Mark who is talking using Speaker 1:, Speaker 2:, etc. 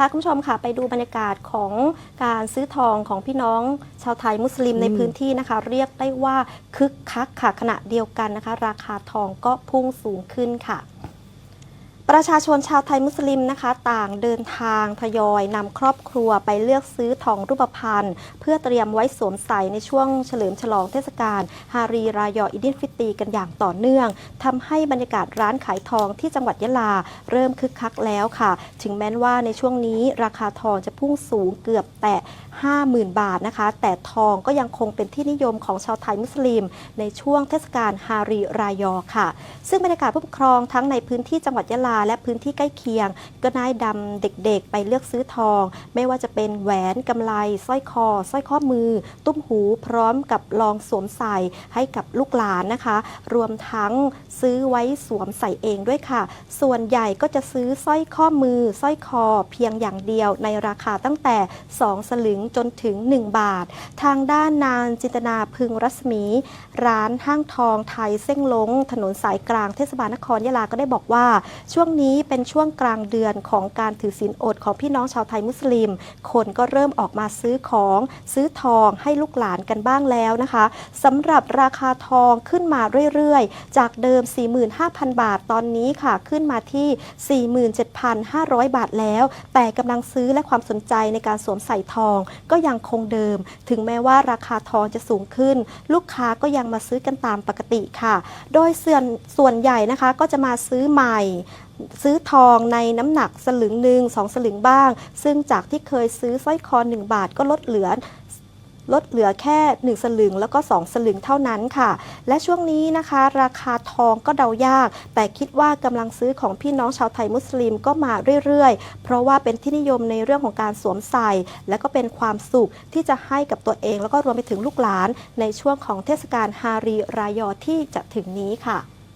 Speaker 1: พาคุณผู้ชมค่ะไปดูบรรยากาศของการซื้อทองของพี่น้องชาวไทยมุสลิมในพื้นที่นะคะ เรียกได้ว่าคึกคักค่ะขณะเดียวกันนะคะ ราคาทองก็พุ่งสูงขึ้นค่ะ ประชาชนชาวไทยมุสลิมนะคะ ต่างเดินทางทยอยนำครอบครัวไปเลือกซื้อทองรูปพรรณเพื่อเตรียมไว้สวมใส่ในช่วงเฉลิมฉลองเทศกาลฮารีรายออิดินฟิตีกันอย่างต่อเนื่องทำให้บรรยากาศร้านขายทองที่จังหวัดยะลา เริ่มคึกคักแล้วค่ะ ถึงแม้ว่าในช่วงนี้ราคาทองจะพุ่งสูงเกือบแตะ50,000 บาทนะคะ แต่ทองก็ยังคงเป็นที่นิยมของชาวไทยมุสลิม ในช่วงเทศกาลฮารีรายอค่ะ ซึ่งบรรยากาศผู้ปกครองทั้งในพื้นที่จังหวัดยะลาและพื้นที่ใกล้เคียง ก็ได้ดำเด็กๆ ไปเลือกซื้อทอง ไม่ว่าจะเป็นแหวนกำไลสร้อยคอสร้อยข้อมือ ตุ้มหูพร้อมกับลองสวมใส่ให้กับลูกหลานนะคะ รวมทั้งซื้อไว้สวมใส่เองด้วยค่ะ ส่วนใหญ่ก็จะซื้อสร้อยข้อมือสร้อยคอเพียงอย่างเดียวในราคาตั้งแต่ 2 สลึงจนถึง 1 บาท ทางด้านนางจินตนาพึงรัศมี ร้านห้างทองไทยเส้งลง ถนนสายกลางเทศบาลนครยะลาก็ได้บอกว่าช่วงวงนี้เป็นช่วงกลางเดือนของการถือศีลอดของพี่น้องชาวไทยมุสลิม คนก็เริ่มออกมาซื้อของซื้อทองให้ลูกหลานกันบ้างแล้วนะคะสำหรับราคาทองขึ้นมาเรื่อยๆ จากเดิม 45,000 บาทตอนนี้ค่ะ ขึ้นมาที่ 47,500 บาทแล้ว แต่กำลังซื้อและความสนใจในการสวมใส่ทองก็ยังคงเดิม ถึงแม้ว่าราคาทองจะสูงขึ้น ลูกค้าก็ยังมาซื้อกันตามปกติค่ะ โดยส่วนส่วนใหญ่นะคะก็จะมาซื้อใหม่ซื้อทองในน้ำหนักสลึงหนึ่งสองสลึงบ้าง ซึ่งจากที่เคยซื้อสร้อยคอ 1 บาทก็ลดเหลือลดเหลือแค่ 1 สลึงแล้วก็ 2 สลึงเท่านั้นค่ะ และช่วงนี้นะคะ ราคาทองก็เดายาก แต่คิดว่ากำลังซื้อของพี่น้องชาวไทยมุสลิมก็มาเรื่อยๆ เพราะว่าเป็นที่นิยมในเรื่องของการสวมใส่ และก็เป็นความสุขที่จะให้กับตัวเอง แล้วก็รวมไปถึงลูกหลานในช่วงของเทศกาลฮารีรายอที่จะถึงนี้ค่ะ